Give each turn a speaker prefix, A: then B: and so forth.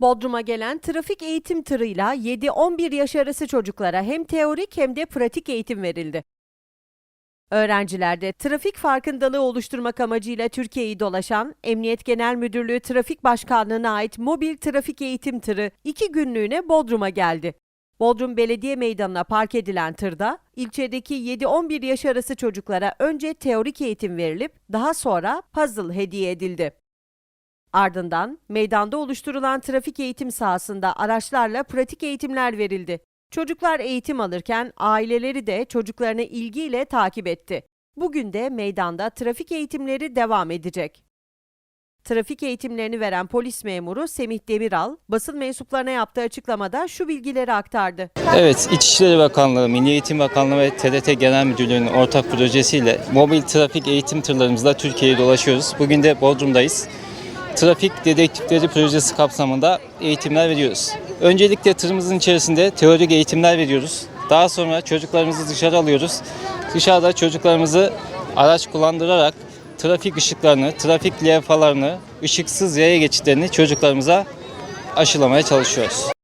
A: Bodrum'a gelen trafik eğitim tırıyla 7-11 yaş arası çocuklara hem teorik hem de pratik eğitim verildi. Öğrencilerde trafik farkındalığı oluşturmak amacıyla Türkiye'yi dolaşan Emniyet Genel Müdürlüğü Trafik Başkanlığı'na ait mobil trafik eğitim tırı iki günlüğüne Bodrum'a geldi. Bodrum Belediye Meydanı'na park edilen tırda ilçedeki 7-11 yaş arası çocuklara önce teorik eğitim verilip daha sonra puzzle hediye edildi. Ardından meydanda oluşturulan trafik eğitim sahasında araçlarla pratik eğitimler verildi. Çocuklar eğitim alırken aileleri de çocuklarını ilgiyle takip etti. Bugün de meydanda trafik eğitimleri devam edecek. Trafik eğitimlerini veren polis memuru Semih Demiral, basın mensuplarına yaptığı açıklamada şu bilgileri aktardı.
B: Evet, İçişleri Bakanlığı, Milli Eğitim Bakanlığı ve TRT Genel Müdürlüğü'nün ortak projesiyle mobil trafik eğitim tırlarımızla Türkiye'yi dolaşıyoruz. Bugün de Bodrum'dayız. Trafik dedektifleri projesi kapsamında eğitimler veriyoruz. Öncelikle tırımızın içerisinde teorik eğitimler veriyoruz. Daha sonra çocuklarımızı dışarı alıyoruz. Dışarıda çocuklarımızı araç kullandırarak trafik ışıklarını, trafik levhalarını, ışıksız yaya geçitlerini çocuklarımıza aşılamaya çalışıyoruz.